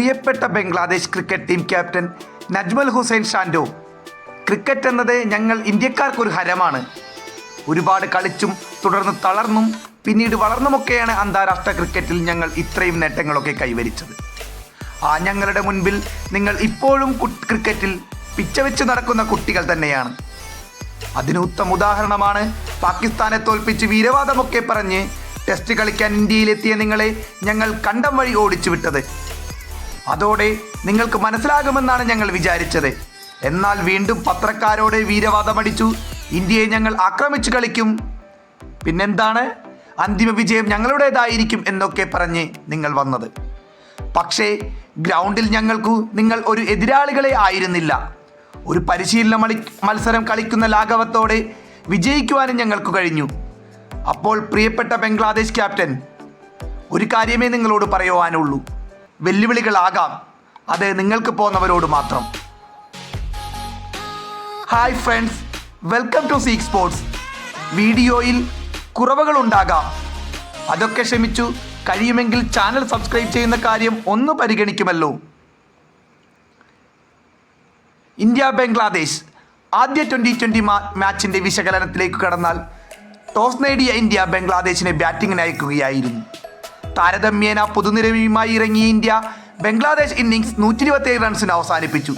പ്രിയപ്പെട്ട Bangladesh cricket team captain Najmul Hossain Shanto. Cricket എന്നത് ഞങ്ങൾ ഇന്ത്യക്കാർക്കൊരു ഹരമാണ്. ഒരുപാട് കളിച്ചും തുടർന്ന് തളർന്നും പിന്നീട് വളർന്നുമൊക്കെയാണ് അന്താരാഷ്ട്ര ക്രിക്കറ്റിൽ ഞങ്ങൾ ഇത്രയും നേട്ടങ്ങളൊക്കെ കൈവരിച്ചത്. ആ ഞങ്ങളുടെ മുൻപിൽ നിങ്ങൾ ഇപ്പോഴും ക്രിക്കറ്റിൽ പിച്ചവെച്ച് നടക്കുന്ന കുട്ടികൾ തന്നെയാണ്. അതിന് ഉത്തമ ഉദാഹരണമാണ് പാകിസ്ഥാനെ തോൽപ്പിച്ച് വീരവാദമൊക്കെ പറഞ്ഞ് ടെസ്റ്റ് കളിക്കാൻ ഇന്ത്യയിലെത്തിയ നിങ്ങളെ ഞങ്ങൾ കണ്ടം വഴി ഓടിച്ചു വിട്ടത് അതോടെ നിങ്ങൾക്ക് മനസ്സിലാകുമെന്നാണ് ഞങ്ങൾ വിചാരിച്ചത്. എന്നാൽ വീണ്ടും പത്രക്കാരോട് വീരവാദമടിച്ചു. ഇന്ത്യയെ ഞങ്ങൾ ആക്രമിച്ചു കളിക്കും. പിന്നെന്താണ്? അന്തിമ വിജയം ഞങ്ങളുടേതായിരിക്കും എന്നൊക്കെ പറഞ്ഞ് നിങ്ങൾ വന്നത്. പക്ഷേ ഗ്രൗണ്ടിൽ ഞങ്ങൾക്കു നിങ്ങൾ ഒരു എതിരാളികളെ ആയിരുന്നില്ല. ഒരു പരിശീലന മത്സരം കളിക്കുന്ന ലാഘവത്തോടെ വിജയിക്കുവാനും ഞങ്ങൾക്ക് കഴിഞ്ഞു. അപ്പോൾ പ്രിയപ്പെട്ട ബംഗ്ലാദേശ് ക്യാപ്റ്റൻ ഒരു കാര്യമേ നിങ്ങളോട് പറയുവാനുള്ളൂ. വെല്ലുവിളികളാകാം. അത് നിങ്ങൾക്ക് പോകുന്നവരോട് മാത്രം. Hi friends welcome to seek sports വീഡിയോയിൽ കുറവുകളുണ്ടാകാം. അതൊക്കെ ക്ഷമിച്ചു. കഴിയുമെങ്കിൽ ചാനൽ സബ്സ്ക്രൈബ് ചെയ്യുന്ന കാര്യം ഒന്ന് പരിഗണിക്കുമല്ലോ. ഇന്ത്യ ബംഗ്ലാദേശ് ആദ്യ ട്വന്റി ട്വന്റി മാച്ചിന്റെ വിശകലനത്തിലേക്ക് കടന്നാൽ ടോസ് നേടിയ ഇന്ത്യ ബംഗ്ലാദേശിനെ ബാറ്റിങ്ങിന് അയക്കുകയായിരുന്നു. താരതമ്യേന പുതുനിരവിയുമായി ഇറങ്ങിയ ഇന്ത്യ ബംഗ്ലാദേശ് ഇന്നിങ്സ് നൂറ്റി ഇരുപത്തിയേഴ് റൺസിന് അവസാനിപ്പിച്ചു.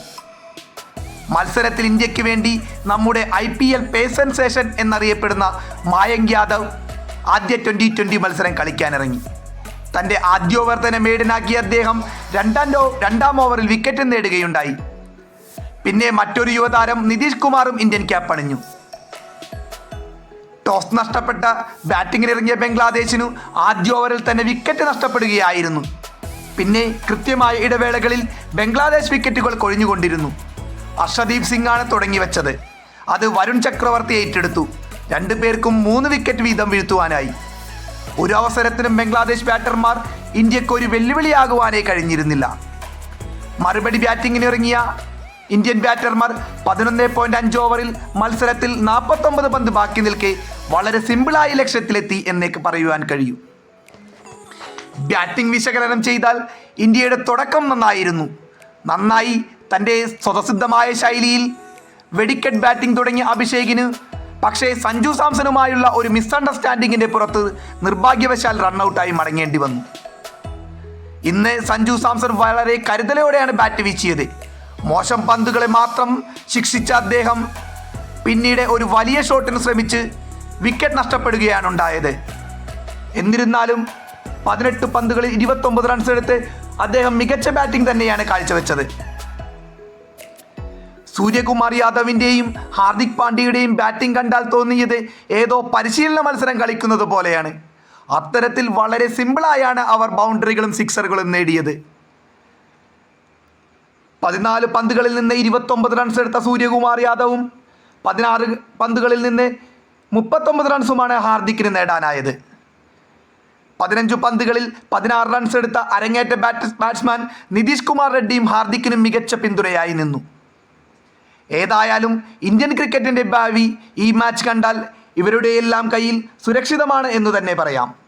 മത്സരത്തിൽ ഇന്ത്യയ്ക്ക് വേണ്ടി നമ്മുടെ ഐ പി എൽ പേസൻസേഷൻ എന്നറിയപ്പെടുന്ന മായങ്ക് യാദവ് ആദ്യ ട്വന്റി ട്വന്റി മത്സരം കളിക്കാനിറങ്ങി. തന്റെ ആദ്യോവർ തന്നെ മേഡിനാക്കിയ അദ്ദേഹം രണ്ടാം രണ്ടാം ഓവറിൽ വിക്കറ്റ് നേടുകയുണ്ടായി. പിന്നെ മറ്റൊരു യുവതാരം നിതീഷ് കുമാറും ഇന്ത്യൻ ക്യാപ്പ് അണിഞ്ഞു. ടോസ് നഷ്ടപ്പെട്ട ബാറ്റിങ്ങിനിറങ്ങിയ ബംഗ്ലാദേശിനു ആദ്യ ഓവറിൽ തന്നെ വിക്കറ്റ് നഷ്ടപ്പെടുകയായിരുന്നു. പിന്നെ കൃത്യമായ ഇടവേളകളിൽ ബംഗ്ലാദേശ് വിക്കറ്റുകൾ കൊഴിഞ്ഞുകൊണ്ടിരുന്നു. അർഷദീപ് സിംഗാണ് തുടങ്ങി വെച്ചത്. അത് വരുൺ ചക്രവർത്തി ഏറ്റെടുത്തു. രണ്ടു പേർക്കും മൂന്ന് വിക്കറ്റ് വീതം വീഴ്ത്തുവാനായി. ഒരു അവസരത്തിനും ബംഗ്ലാദേശ് ബാറ്റർമാർ ഇന്ത്യയ്ക്ക് ഒരു വെല്ലുവിളിയാകുവാനേ കഴിഞ്ഞിരുന്നില്ല. മറുപടി ബാറ്റിങ്ങിന് ഇറങ്ങിയ ഇന്ത്യൻ ബാറ്റർമാർ പതിനൊന്ന് പോയിന്റ് അഞ്ച് ഓവറിൽ മത്സരത്തിൽ നാൽപ്പത്തൊമ്പത് പന്ത് ബാക്കി നിൽക്കെ വളരെ സിമ്പിളായി ലക്ഷ്യത്തിലെത്തി എന്നേക്ക് പറയുവാൻ കഴിയും. ബാറ്റിംഗ് വിശകലനം ചെയ്താൽ ഇന്ത്യയുടെ തുടക്കം നന്നായിരുന്നു. നന്നായി തന്റെ സ്വതസിദ്ധമായ ശൈലിയിൽ വെടിക്കെട്ട് ബാറ്റിംഗ് തുടങ്ങിയ അഭിഷേകിന് പക്ഷേ സഞ്ജു സാംസണുമായുള്ള ഒരു മിസ്അണ്ടർസ്റ്റാൻഡിങ്ങിന്റെ പുറത്ത് നിർഭാഗ്യവശാൽ റണ്ണൌട്ടായി മടങ്ങേണ്ടി വന്നു. ഇന്ന് സഞ്ജു സാംസൺ വളരെ കരുതലോടെയാണ് ബാറ്റ് വീശിയത്. മോശം പന്തുകളെ മാത്രം ശിക്ഷിച്ച അദ്ദേഹം പിന്നീട് ഒരു വലിയ ഷോട്ടിന് ശ്രമിച്ച് വിക്കറ്റ് നഷ്ടപ്പെടുകയാണ് ഉണ്ടായത്. എന്നിരുന്നാലും പതിനെട്ട് പന്തുകളിൽ ഇരുപത്തൊമ്പത് റൺസ് എടുത്ത് അദ്ദേഹം മികച്ച ബാറ്റിംഗ് തന്നെയാണ് കാഴ്ചവെച്ചത്. സൂര്യകുമാർ യാദവിന്റെയും ഹാർദിക് പാണ്ഡ്യയുടെയും ബാറ്റിംഗ് കണ്ടാൽ തോന്നിയത് ഏതോ പരിശീലന മത്സരം കളിക്കുന്നത് പോലെയാണ്. അത്തരത്തിൽ വളരെ സിമ്പിളായാണ് അവർ ബൗണ്ടറികളും സിക്സറുകളും നേടിയത്. പതിനാല് പന്തുകളിൽ നിന്ന് ഇരുപത്തൊമ്പത് റൺസ് എടുത്ത സൂര്യകുമാർ യാദവും. പതിനാറ് പന്തുകളിൽ നിന്ന് മുപ്പത്തൊമ്പത് റൺസുമാണ് ഹാർദിക്കിന് നേടാനായത്. പതിനഞ്ചു പന്തുകളിൽ പതിനാറ് റൺസ് എടുത്ത അരങ്ങേറ്റ ബാറ്റ് ബാറ്റ്സ്മാൻ നിതീഷ് കുമാർ റെഡ്ഡിയും ഹാർദിക്കിനും മികച്ച പിന്തുണയായി നിന്നു. ഏതായാലും ഇന്ത്യൻ ക്രിക്കറ്റിന്റെ ഭാവി ഈ മാച്ച് കണ്ടാൽ ഇവരുടെയെല്ലാം കയ്യിൽ സുരക്ഷിതമാണ് എന്ന് തന്നെ പറയാം.